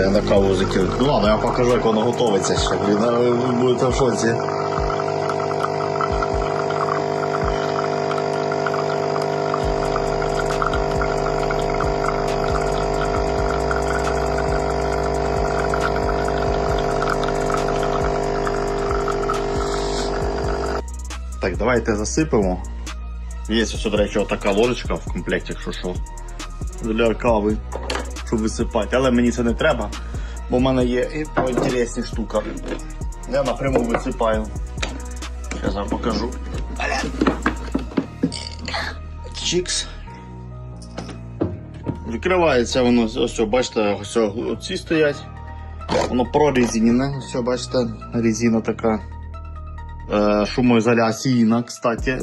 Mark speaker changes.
Speaker 1: я на каву закинути. Ну ладно, я покажу, як воно готовиться ще. Ви будете в шоці. Так, давайте засипемо. Є ось, до речі, така ложечка в комплекті, якщо що. Для кави, щоб висипати. Але мені це не треба, бо в мене є і поінтересні штука. Я напряму висипаю. Зараз я покажу. Чікс. Відкривається воно, ось, бачите, ось оці стоять. Воно прорезинене, ось, бачите, резина така. Е, шумоізоляційна, кстати.